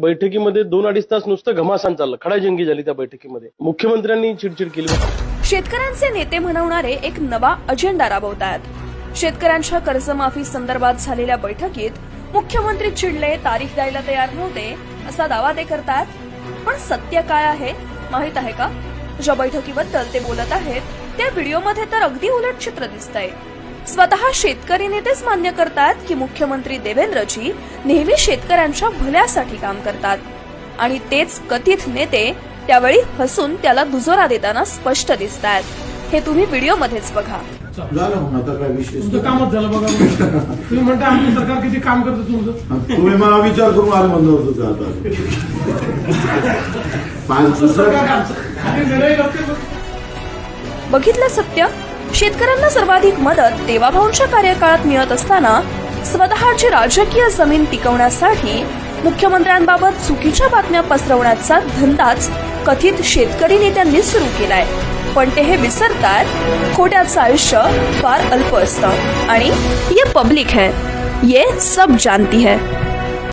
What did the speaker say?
बैठकीमध्ये दोन अडीच तास नुसतं घमासान चाललं. खडाजंगी झाली त्या बैठकीमध्ये. मुख्यमंत्र्यांनी चिडचिड केली. शेतकऱ्यांचे नेते म्हणवणारे एक नवा अजेंडा राबवतात. शेतकऱ्यांच्या कर्जमाफी संदर्भात झालेल्या बैठकीत मुख्यमंत्री चिडले तारीख द्यायला तयार नव्हते असा दावा ते करतात. पण सत्य काय आहे माहीत आहे का? ज्या बैठकीबद्दल ते बोलत आहेत त्या व्हिडिओमध्ये तर अगदी उलट चित्र दिसतंय. स्वतः शेतकरी नेतेच मान्य करतात की मुख्यमंत्री देवेंद्रजी नेहमी शेतकऱ्यांच्या भल्यासाठी काम करतात. आणि तेच कथित नेते त्यावेळी हसून त्याला दुजोरा देताना स्पष्ट दिसत आहेत हे तुम्ही व्हिडिओमध्येच बघा. झालं मग आता काय विशेष तुमचं कामच झालं बघा. तुम्ही म्हणता आमचं सरकार किती काम करतं तुमचं? तुम्ही मला विचार करून आलं म्हणलं होतं आता? पाच दुसरं बघितलं सत्य? शेतकऱ्यांना सर्वाधिक मदत देवाभाऊंच्या कार्यकाळात मिळत असताना स्वतःची राजकीय जमीन टिकवण्यासाठी मुख्यमंत्र्यांबाबत चुकीच्या बातम्या पसरवण्याचा धंदाच कथित शेतकरी नेत्यांनी सुरू केलाय. पण ते हे विसरतात खोट्याचं आयुष्य फार अल्प असतं. आणि ये पब्लिक है ये सब जानती है.